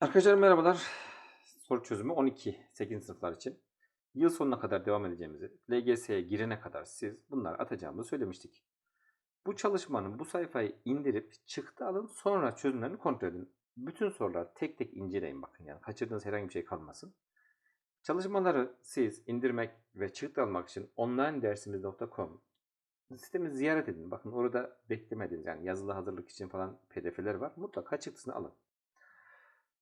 Arkadaşlar merhabalar. Soru çözümü 12 8. sınıflar için. Yıl sonuna kadar devam edeceğimizi, LGS'ye girene kadar siz bunları atacağımızı söylemiştik. Bu çalışmanın bu sayfayı indirip çıktı alın sonra çözümlerini kontrol edin. Bütün sorular tek tek inceleyin bakın yani kaçırdığınız herhangi bir şey kalmasın. Çalışmaları siz indirmek ve çıktı almak için onlinedersimiz.com sitemizi ziyaret edin. Bakın orada beklemediniz yani yazılı hazırlık için falan pdf'ler var. Mutlaka çıktısını alın.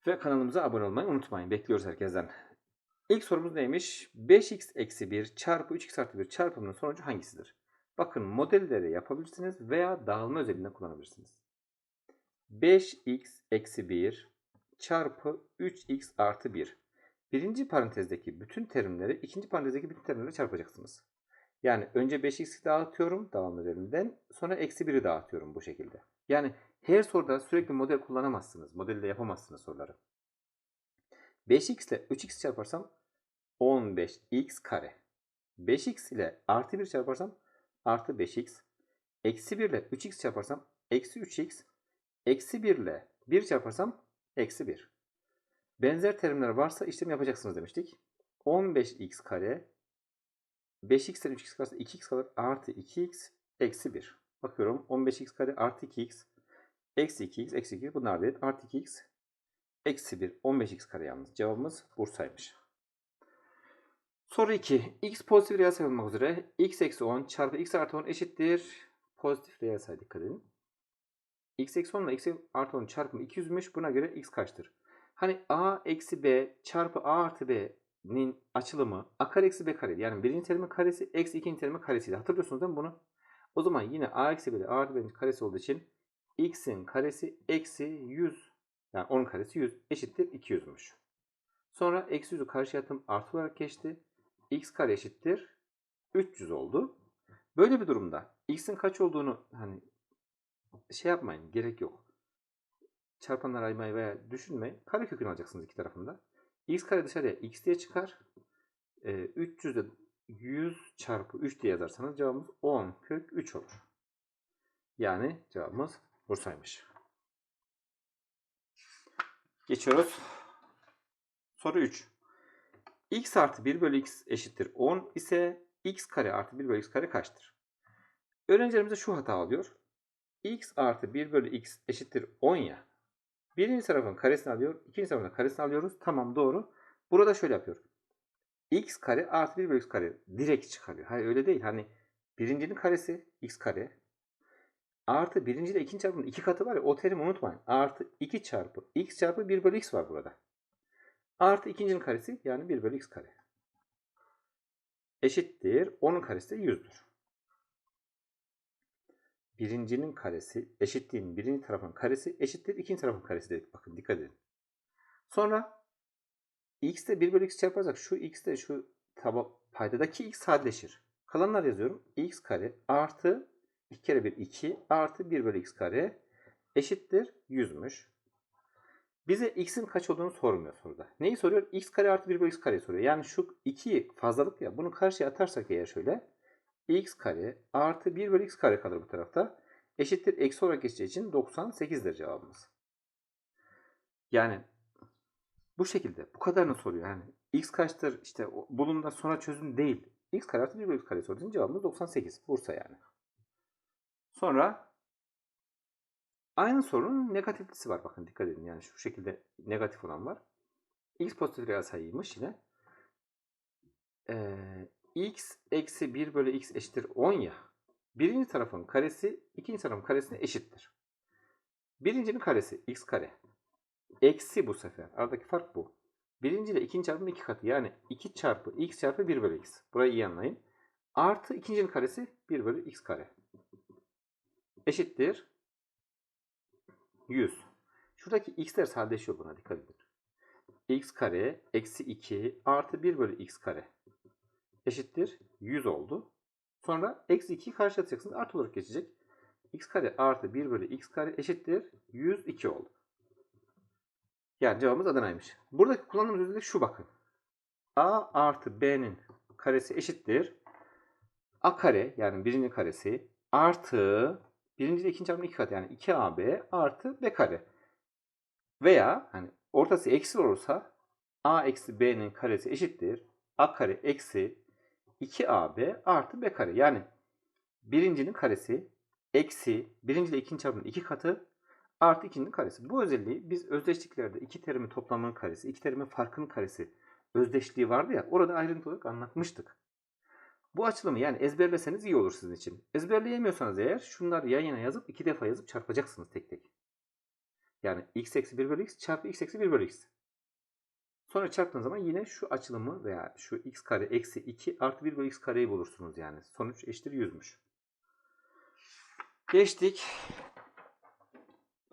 Ve kanalımıza abone olmayı unutmayın. Bekliyoruz herkesten. İlk sorumuz neymiş? 5x eksi 1 çarpı 3x artı 1 çarpımının sonucu hangisidir? Bakın modelleri yapabilirsiniz veya dağılma özelliğinden kullanabilirsiniz. 5x eksi 1 çarpı 3x artı 1. Birinci parantezdeki bütün terimleri ikinci parantezdeki bütün terimleri çarpacaksınız. Yani önce 5x'i dağıtıyorum devam üzerinden sonra eksi 1'i dağıtıyorum bu şekilde. Yani her soruda sürekli model kullanamazsınız. Modelde yapamazsınız soruları. 5x ile 3x çarparsam 15x kare. 5x ile artı 1 çarparsam artı 5x. Eksi 1 ile 3x çarparsam eksi 3x. Eksi 1 ile 1 çarparsam eksi 1. Benzer terimler varsa işlem yapacaksınız demiştik. 15x kare 5x ile 3x karşısında 2x kalır. Artı 2x eksi 1. Bakıyorum 15x kare artı 2x eksi 2x eksi 2 bunlar değil. Artı 2x eksi 1 15x kare yalnız. Cevabımız Bursa'ymış. Soru 2. x pozitif reel sayı olmak üzere x eksi 10 çarpı x artı 10 eşittir. Pozitif reel sayı dikkat edin. x eksi 10 ile x artı 10 çarpımı 200'müş. Buna göre x kaçtır? Hani a eksi b çarpı a artı b'nin açılımı a kare eksi b kare. Yani birinci terimin karesi eksi ikinci terimin karesiydi. Hatırlıyorsunuz değil mi bunu? O zaman yine a eksi b ile a artı b'nin karesi olduğu için x'in karesi eksi 100 yani 10'un karesi 100 eşittir 200'müş. Sonra eksi 100'ü karşıya attım artı olarak geçti. x kare eşittir 300 oldu. Böyle bir durumda x'in kaç olduğunu hani şey yapmayın gerek yok. Çarpanlar aymayı veya düşünmeyin. Kare kökünü alacaksınız iki tarafında. x kare dışarıya x diye çıkar. Ee, 300'de 100 çarpı 3 diye yazarsanız cevabımız 10 kök 3 olur. Yani cevabımız Bursa'ymış. Geçiyoruz. Soru 3. x artı 1 bölü x eşittir 10 ise x kare artı 1 bölü x kare kaçtır? Öğrencilerimize şu hata alıyor. x artı 1 bölü x eşittir 10 ya. Birinci tarafın karesini alıyor. ikinci tarafın karesini alıyoruz. Tamam doğru. Burada şöyle yapıyor. x kare artı 1 bölü x kare direkt çıkarıyor. Hayır öyle değil. Hani birincinin karesi x kare Artı birinci ile ikinci çarpımın iki katı var ya o terimi unutmayın. Artı 2 çarpı x çarpı 1 bölü x var burada. Artı ikincinin karesi yani 1 bölü x kare. Eşittir. Onun karesi de 100'dür. Birincinin karesi eşitliğin birinci tarafın karesi eşittir ikinci tarafın karesi dedik. Bakın dikkat edin. Sonra x de 1 bölü x çarparsak şu x de şu taba paydadaki x sadeleşir. Kalanlar yazıyorum. x kare artı 2 kere 1 2 artı 1 bölü x kare eşittir 100'müş. Bize x'in kaç olduğunu sormuyor soruda. Neyi soruyor? x kare artı 1 bölü x kare soruyor. Yani şu 2 fazlalık ya bunu karşıya atarsak eğer şöyle x kare artı 1 bölü x kare kalır bu tarafta. Eşittir eksi olarak geçeceği için 98'dir cevabımız. Yani bu şekilde bu kadarını soruyor. Yani x kaçtır işte bulun da sonra çözün değil. x kare artı 1 bölü x kare sorduğun cevabımız 98. Bursa yani. Sonra aynı sorunun negatiflisi var. Bakın dikkat edin. Yani şu şekilde negatif olan var. X pozitif reel sayıymış yine. Ee, x eksi 1 bölü x eşittir 10 ya. Birinci tarafın karesi ikinci tarafın karesine eşittir. Birincinin karesi x kare. Eksi bu sefer. Aradaki fark bu. Birinci ile ikinci çarpımın iki katı. Yani 2 çarpı x çarpı 1 bölü x. Burayı iyi anlayın. Artı ikincinin karesi 1 bölü x kare eşittir 100. Şuradaki x'ler sadeleşiyor buna dikkat edin. x kare eksi 2 artı 1 bölü x kare eşittir 100 oldu. Sonra eksi 2'yi karşı atacaksınız. Artı olarak geçecek. x kare artı 1 bölü x kare eşittir 102 oldu. Yani cevabımız Adana'ymış. Buradaki kullandığımız özellik şu bakın. a artı b'nin karesi eşittir a kare yani birincinin karesi artı birinci ile ikinci çarpımın iki katı yani 2ab artı b kare. Veya hani ortası eksi olursa a eksi b'nin karesi eşittir. a kare eksi 2ab artı b kare. Yani birincinin karesi eksi birinci ile ikinci çarpımın iki katı artı ikincinin karesi. Bu özelliği biz özdeşliklerde iki terimin toplamının karesi, iki terimin farkının karesi özdeşliği vardı ya orada ayrıntı olarak anlatmıştık. Bu açılımı yani ezberleseniz iyi olur sizin için. Ezberleyemiyorsanız eğer şunları yan yana yazıp iki defa yazıp çarpacaksınız tek tek. Yani x eksi 1 bölü x çarpı x eksi 1 bölü x. Sonra çarptığınız zaman yine şu açılımı veya şu x kare eksi 2 artı 1 bölü x kareyi bulursunuz yani. Sonuç eşittir 100'müş. Geçtik.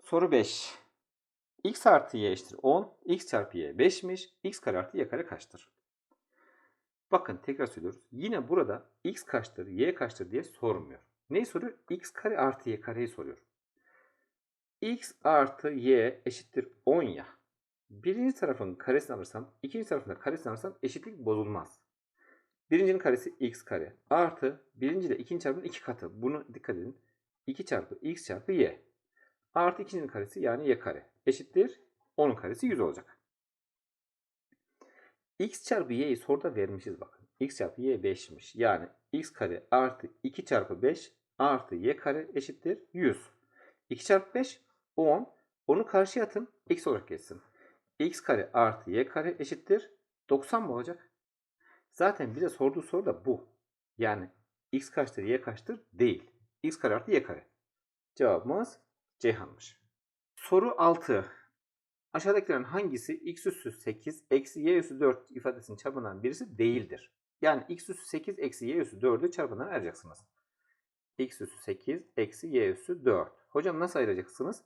Soru 5. x artı y eşittir 10. x çarpı y 5'miş. x kare artı y kare kaçtır? Bakın tekrar söylüyoruz. Yine burada x kaçtır, y kaçtır diye sormuyor. Neyi soruyor? x kare artı y kareyi soruyor. x artı y eşittir 10 ya. Birinci tarafın karesini alırsam, ikinci tarafın da karesini alırsam eşitlik bozulmaz. Birincinin karesi x kare artı birinci ile ikinci çarpımın iki katı. Bunu dikkat edin. 2 çarpı x çarpı y. Artı ikincinin karesi yani y kare. Eşittir 10'un karesi 100 olacak. x çarpı y'yi soruda vermişiz bakın. x çarpı y 5'miş. Yani x kare artı 2 çarpı 5 artı y kare eşittir 100. 2 çarpı 5 10. Onu karşıya atın. X olarak geçsin. X kare artı y kare eşittir 90 mı olacak? Zaten bize sorduğu soru da bu. Yani x kaçtır y kaçtır değil. x kare artı y kare. Cevabımız Ceyhan'mış. Soru 6. Aşağıdakilerin hangisi x üssü 8 eksi y üssü 4 ifadesinin çarpımından birisi değildir? Yani x üssü 8 eksi y üssü 4'ü çarpımından ayıracaksınız. x üssü 8 eksi y üssü 4. Hocam nasıl ayıracaksınız?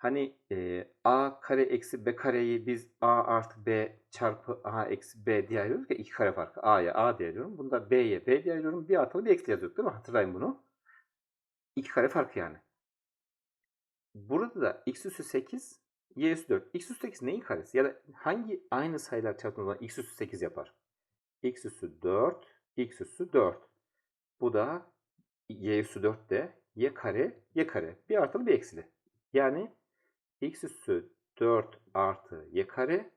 Hani e, a kare eksi b kareyi biz a artı b çarpı a eksi b diye ayırıyoruz ya iki kare farkı. a'ya a diye ayırıyorum. Bunda b'ye b diye ayırıyorum. Bir artılı bir eksi yazıyorduk değil mi? Hatırlayın bunu. İki kare farkı yani. Burada da x üssü 8, y üssü 4. x üssü 8 neyin karesi? Ya da hangi aynı sayılar çarptığında x üssü 8 yapar? x üssü 4, x üssü 4. Bu da y üssü 4 de y kare, y kare. Bir artılı bir eksili. Yani x üssü 4 artı y kare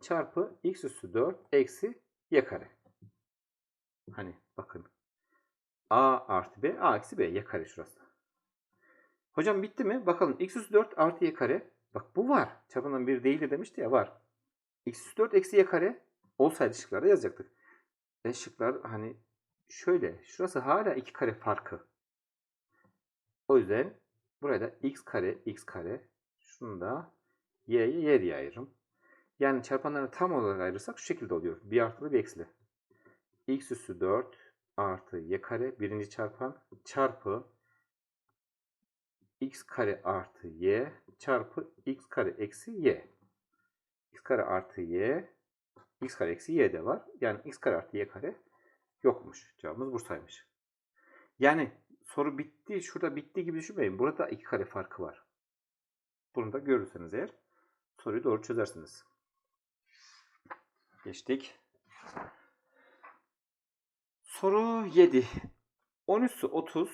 çarpı x üssü 4 eksi y kare. Hani bakın a artı b, a eksi b, y kare şurası. Hocam bitti mi? Bakalım x üssü 4 artı y kare. Bak bu var. Çarpımdan bir değildir demişti ya var. x üssü 4 eksi y kare olsaydı şıklarda yazacaktık. E şıklar hani şöyle. Şurası hala 2 kare farkı. O yüzden buraya da x kare x kare şunu da y'ye y ayırırım. Yani çarpanları tam olarak ayırırsak şu şekilde oluyor. Bir artılı bir eksili. x üssü 4 artı y kare birinci çarpan çarpı x kare artı y çarpı x kare eksi y. x kare artı y x kare eksi y de var. Yani x kare artı y kare yokmuş. Cevabımız Bursa'ymış. Yani soru bitti. Şurada bitti gibi düşünmeyin. Burada iki kare farkı var. Bunu da görürseniz eğer soruyu doğru çözersiniz. Geçtik. Soru 7. 10 üssü 30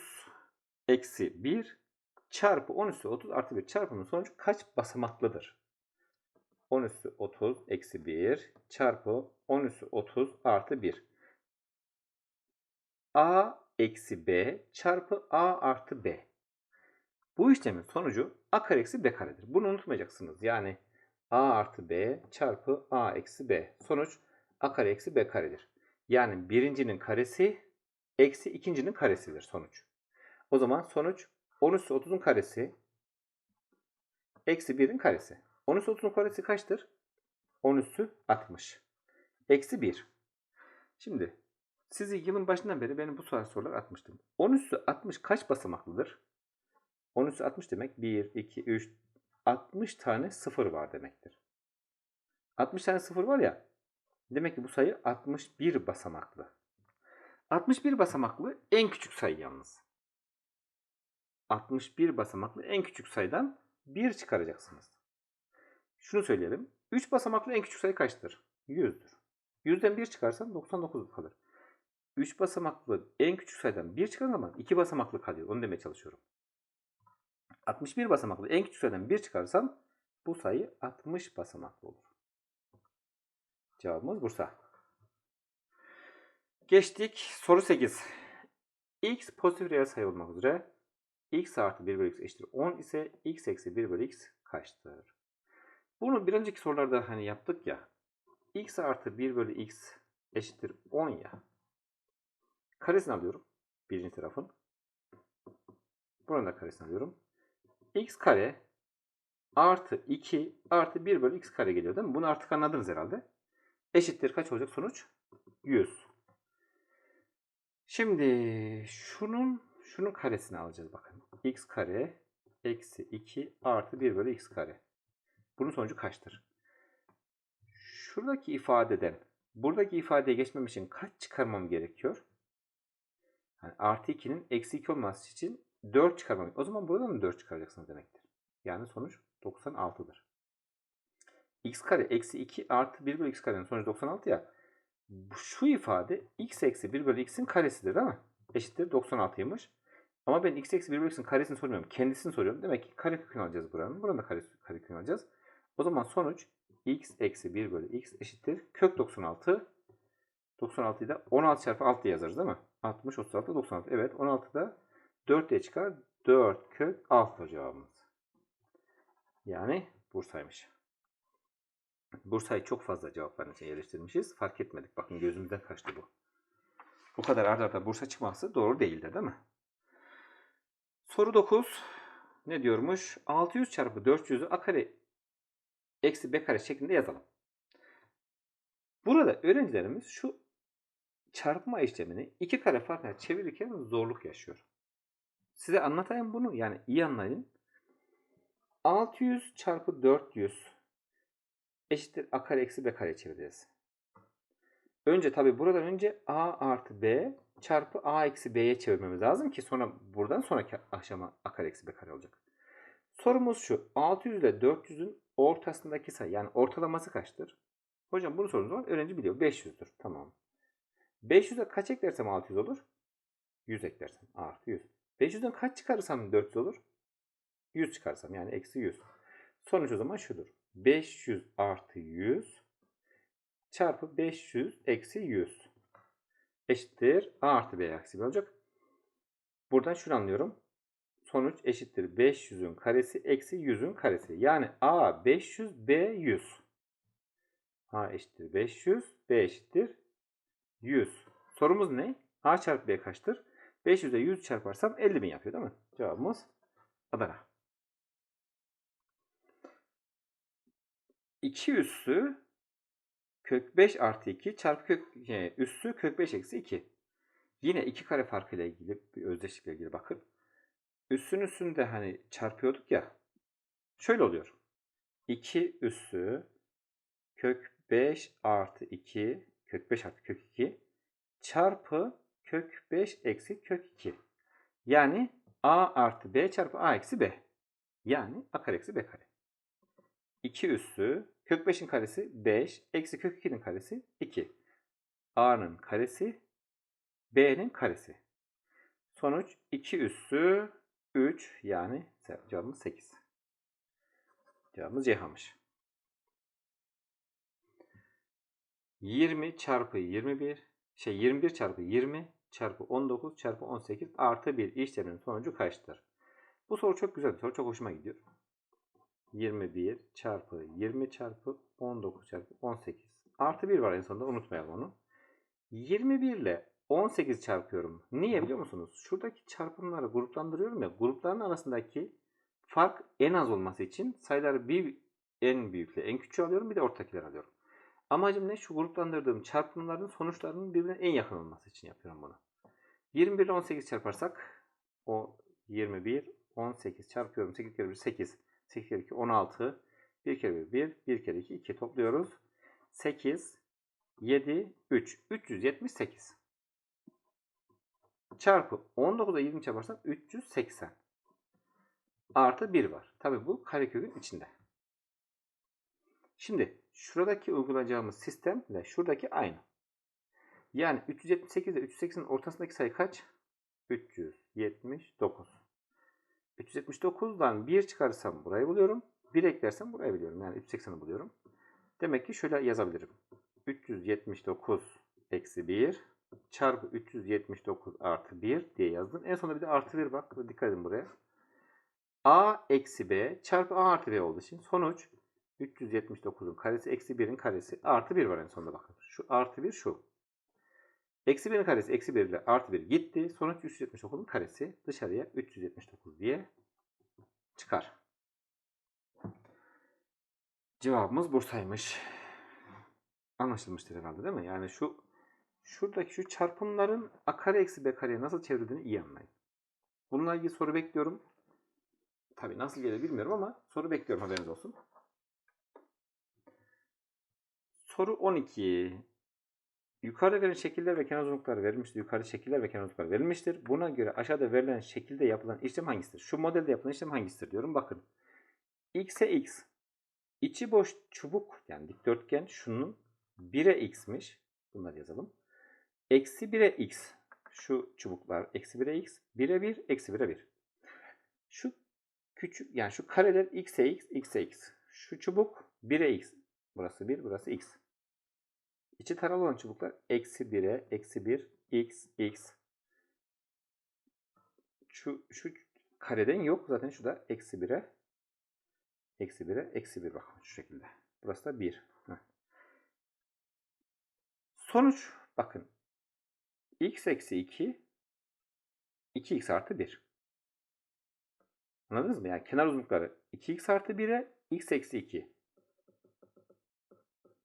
eksi 1 çarpı 10 üssü 30 artı 1 çarpımının sonucu kaç basamaklıdır? 10 üssü 30 eksi 1 çarpı 10 üssü 30 artı 1. A eksi B çarpı A artı B. Bu işlemin sonucu A kare eksi B karedir. Bunu unutmayacaksınız. Yani A artı B çarpı A eksi B. Sonuç A kare eksi B karedir. Yani birincinin karesi eksi ikincinin karesidir sonuç. O zaman sonuç 10 üssü 30'un karesi eksi 1'in karesi. 10 üssü 30'un karesi kaçtır? 10 üssü 60. Eksi 1. Şimdi sizi yılın başından beri benim bu soru sorular atmıştım. 10 üssü 60 kaç basamaklıdır? 10 üssü 60 demek 1, 2, 3, 60 tane sıfır var demektir. 60 tane sıfır var ya, demek ki bu sayı 61 basamaklı. 61 basamaklı en küçük sayı yalnız. 61 basamaklı en küçük sayıdan 1 çıkaracaksınız. Şunu söyleyelim. 3 basamaklı en küçük sayı kaçtır? 100'dür. 100'den 1 çıkarsan 99 kalır. 3 basamaklı en küçük sayıdan 1 çıkan zaman 2 basamaklı kalıyor. Onu demeye çalışıyorum. 61 basamaklı en küçük sayıdan 1 çıkarsam bu sayı 60 basamaklı olur. Cevabımız Bursa. Geçtik soru 8. x pozitif reel sayı olmak üzere x artı 1 bölü x eşittir 10 ise x eksi 1 bölü x kaçtır? Bunu bir önceki sorularda hani yaptık ya. x artı 1 bölü x eşittir 10 ya. Karesini alıyorum. Birinci tarafın. Buranın da karesini alıyorum. X kare artı 2 artı 1 bölü x kare geliyor değil mi? Bunu artık anladınız herhalde. Eşittir kaç olacak sonuç? 100. Şimdi şunun şunun karesini alacağız bakın. x kare eksi 2 artı 1 bölü x kare. Bunun sonucu kaçtır? Şuradaki ifadeden buradaki ifadeye geçmem için kaç çıkarmam gerekiyor? Yani artı 2'nin eksi 2 olması için 4 çıkarmam. O zaman buradan da 4 çıkaracaksınız demektir. Yani sonuç 96'dır. x kare eksi 2 artı 1 bölü x karenin sonucu 96 ya. Şu ifade x eksi 1 bölü x'in karesidir değil mi? Eşittir 96'ymış. Ama ben x eksi 1 bölü x'in karesini sormuyorum. Kendisini soruyorum. Demek ki kare kökünü alacağız buranın. Buranın da kare, kare kökünü alacağız. O zaman sonuç x eksi 1 bölü x eşittir. Kök 96. 96'yı da 16 çarpı 6 diye yazarız değil mi? 60, 36, 96. Evet 16'da 4 diye çıkar. 4 kök 6 cevabımız. Yani Bursa'ymış. Bursa'yı çok fazla cevapların içine yerleştirmişiz. Fark etmedik. Bakın gözümüzden kaçtı bu. Bu kadar arda arda Bursa çıkması doğru değildir değil mi? Soru 9. Ne diyormuş? 600 çarpı 400'ü a kare eksi b kare şeklinde yazalım. Burada öğrencilerimiz şu çarpma işlemini iki kare farkına çevirirken zorluk yaşıyor. Size anlatayım bunu. Yani iyi anlayın. 600 çarpı 400 eşittir a kare eksi b kare çevireceğiz. Önce tabi buradan önce a artı b çarpı a eksi b'ye çevirmemiz lazım ki sonra buradan sonraki aşama a kare eksi b kare olacak. Sorumuz şu. 600 ile 400'ün ortasındaki sayı yani ortalaması kaçtır? Hocam bunu sorunuz var. Öğrenci biliyor. 500'dür. Tamam. 500'e kaç eklersem 600 olur? 100 eklersem artı 100. 500'den kaç çıkarırsam 400 olur? 100 çıkarsam yani eksi 100. Sonuç o zaman şudur. 500 artı 100 çarpı 500 eksi 100 eşittir a artı b eksi olacak. Buradan şunu anlıyorum. Sonuç eşittir 500'ün karesi eksi 100'ün karesi. Yani a 500 b 100. a eşittir 500 b eşittir 100. Sorumuz ne? a çarpı b kaçtır? 500'e 100 çarparsam 50.000 yapıyor değil mi? Cevabımız Adana. 2 üssü kök 5 artı 2 çarpı kök yani üssü kök 5 eksi 2. Yine iki kare farkı ile ilgili bir özdeşlikle ilgili bakın. Üssün üssünde hani çarpıyorduk ya. Şöyle oluyor. 2 üssü kök 5 artı 2 kök 5 artı kök 2 çarpı kök 5 eksi kök 2. Yani a artı b çarpı a eksi b. Yani a kare eksi b kare. 2 üssü kök 5'in karesi 5 eksi kök 2'nin karesi 2. a'nın karesi b'nin karesi. Sonuç 2 üssü 3 yani cevabımız 8. Cevabımız Ceyhan'mış. 20 çarpı 21 şey 21 çarpı 20 çarpı 19 çarpı 18 artı 1 işlemin sonucu kaçtır? Bu soru çok güzel bir soru. Çok hoşuma gidiyor. 21 çarpı 20 çarpı 19 çarpı 18 artı 1 var en sonunda unutmayalım onu. 21 ile 18 çarpıyorum. Niye biliyor musunuz? Şuradaki çarpımları gruplandırıyorum ya. Grupların arasındaki fark en az olması için sayıları bir en büyükle en küçüğü alıyorum. Bir de ortakileri alıyorum. Amacım ne? Şu gruplandırdığım çarpımların sonuçlarının birbirine en yakın olması için yapıyorum bunu. 21 ile 18 çarparsak o 21 18 çarpıyorum. 8 kere 1 8. 8 kere 2 16. 1 kere 1 1. 1 kere 2 2 topluyoruz. 8 7 3 378 çarpı 19'a 20 çarparsam 380 artı 1 var. Tabi bu karekökün içinde. Şimdi şuradaki uygulayacağımız sistemle şuradaki aynı. Yani 378 ile 380'in ortasındaki sayı kaç? 379. 379'dan 1 çıkarırsam burayı buluyorum. 1 eklersem burayı buluyorum. Yani 380'i buluyorum. Demek ki şöyle yazabilirim. 379 eksi 1 çarpı 379 artı 1 diye yazdım. En sonunda bir de artı 1 bak. Dikkat edin buraya. A eksi B çarpı A artı B olduğu için sonuç 379'un karesi eksi 1'in karesi artı 1 var en sonunda bakın. Şu artı 1 şu. Eksi 1'in karesi eksi 1 ile artı 1 gitti. Sonuç 379'un karesi dışarıya 379 diye çıkar. Cevabımız Bursa'ymış. Anlaşılmıştır herhalde değil mi? Yani şu şuradaki şu çarpımların a kare eksi b kareye nasıl çevrildiğini iyi anlayın. Bununla ilgili soru bekliyorum. Tabii nasıl gelir bilmiyorum ama soru bekliyorum haberiniz olsun. Soru 12. Yukarıda verilen şekiller ve kenar uzunlukları verilmiştir. Yukarıda şekiller ve kenar uzunlukları verilmiştir. Buna göre aşağıda verilen şekilde yapılan işlem hangisidir? Şu modelde yapılan işlem hangisidir diyorum. Bakın. x'e x. İçi boş çubuk yani dikdörtgen şunun 1'e x'miş. Bunları yazalım. Eksi 1'e x. Şu çubuklar eksi 1'e x. 1'e 1, eksi 1'e 1. Şu küçük yani şu kareler x'e x, x'e x. Şu çubuk 1'e x. Burası 1, burası x. İçi taralı olan çubuklar eksi 1'e, eksi 1, x, x. Şu, şu kareden yok. Zaten şu da eksi 1'e, eksi 1'e, eksi 1 bakın şu şekilde. Burası da 1. Heh. Sonuç bakın. x eksi 2, 2x artı 1. Anladınız mı? Yani kenar uzunlukları 2x artı 1'e x eksi 2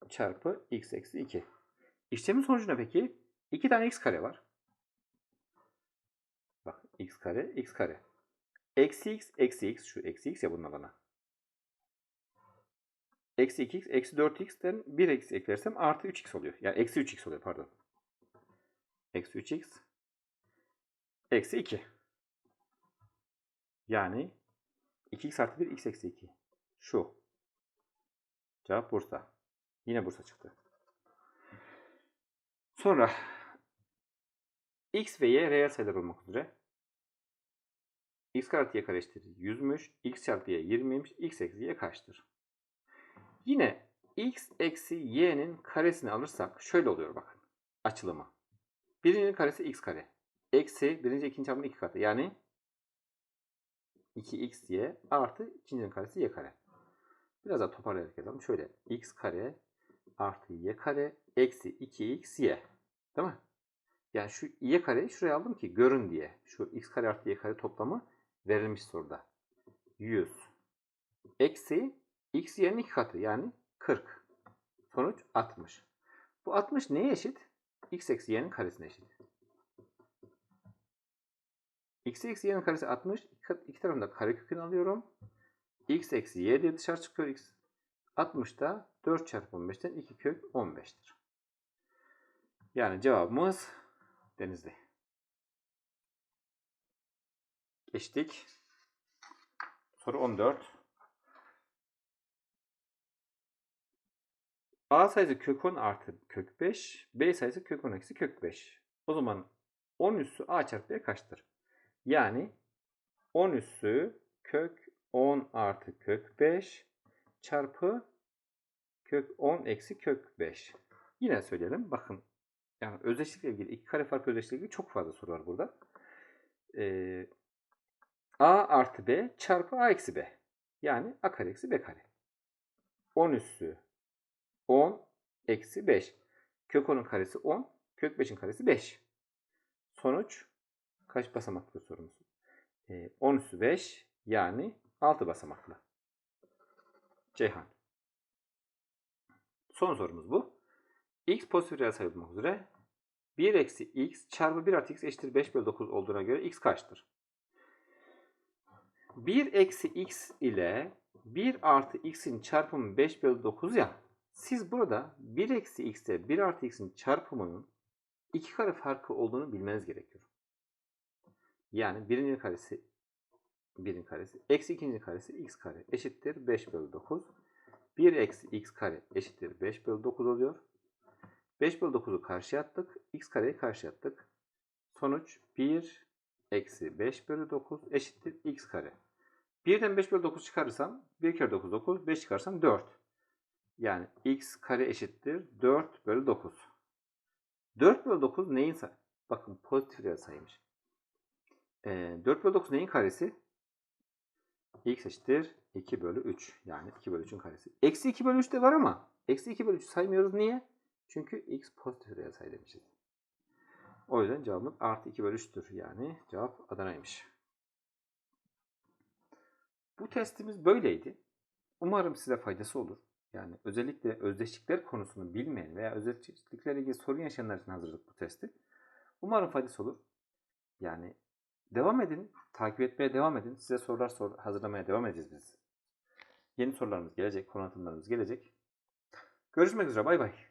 çarpı x eksi 2. İşlemin sonucu ne peki? 2 tane x kare var. Bak x kare x kare. Eksi x eksi x şu eksi x ya bunun alana. Eksi 2x eksi 4x'ten 1 eksi eklersem artı 3x oluyor. Yani eksi 3x oluyor pardon. Eksi 3x eksi 2. Yani 2x artı 1 x eksi 2. Şu. Cevap Bursa. Yine Bursa çıktı. Sonra x ve y reel sayılar olmak üzere x artı y kare eşittir 100'müş. x çarpı y 20'ymiş. x eksi y kaçtır? Yine x eksi y'nin karesini alırsak şöyle oluyor bakın. Açılımı. Birincinin karesi x kare. Eksi birinci ikinci çarpımın iki katı. Yani 2xy artı ikincinin karesi y kare. Biraz daha toparlayarak yazalım. Şöyle x kare artı y kare eksi 2xy. Değil mi? Yani şu y kareyi şuraya aldım ki görün diye. Şu x kare artı y kare toplamı verilmiş soruda. 100. Eksi x y'nin iki katı yani 40. Sonuç 60. Bu 60 neye eşit? x eksi y'nin karesine eşit. x eksi y'nin karesi 60. İki tarafında kare kökünü alıyorum. x eksi y diye dışarı çıkıyor. x 60'da 4 çarpı 15'ten 2 kök 15'tir. Yani cevabımız Denizli. Geçtik. Soru 14. A sayısı kök 10 artı kök 5. B sayısı kök 10 eksi kök 5. O zaman 10 üssü A çarpı B kaçtır? Yani 10 üssü kök 10 artı kök 5 çarpı kök 10 eksi kök 5. Yine söyleyelim. Bakın yani özdeşlikle ilgili iki kare farkı özdeşlikle ilgili çok fazla soru var burada. Ee, A artı B çarpı A eksi B. Yani A kare eksi B kare. 10 üssü 10 eksi 5. Kök 10'un karesi 10. Kök 5'in karesi 5. Sonuç kaç basamaklı sorumuz? Ee, 10 üssü 5 yani 6 basamaklı. Ceyhan. Son sorumuz bu. x pozitif reel sayı olmak üzere 1 eksi x çarpı 1 artı x eşittir 5 bölü 9 olduğuna göre x kaçtır? 1 eksi x ile 1 artı x'in çarpımı 5 bölü 9 ya. Siz burada 1 eksi x ile 1 artı x'in çarpımının iki kare farkı olduğunu bilmeniz gerekiyor. Yani birincinin karesi 1'in karesi eksi ikincinin karesi x kare eşittir 5 bölü 9. 1 eksi x kare eşittir 5 bölü 9 oluyor. 5 bölü 9'u karşıya attık. X kareyi karşıya attık. Sonuç 1 eksi 5 bölü 9 eşittir x kare. 1'den 5 bölü 9 çıkarırsam 1 kere 9 9 5 çıkarsam 4. Yani x kare eşittir 4 bölü 9. 4 bölü 9 neyin? Bakın pozitif reel sayıymış. Ee, 4 bölü 9 neyin karesi? X eşittir 2 bölü 3. Yani 2 bölü 3'ün karesi. Eksi 2 bölü 3 de var ama eksi 2 bölü 3 saymıyoruz. Niye? Çünkü x pozitif reel sayı demişiz. O yüzden cevabımız artı 2 bölü 3'tür. Yani cevap Adana'ymış. Bu testimiz böyleydi. Umarım size faydası olur. Yani özellikle özdeşlikler konusunu bilmeyen veya özdeşliklerle ilgili sorun yaşayanlar için hazırladık bu testi. Umarım faydası olur. Yani devam edin, takip etmeye devam edin. Size sorular sor, hazırlamaya devam edeceğiz biz. Yeni sorularımız gelecek, konu gelecek. Görüşmek üzere, bay bay.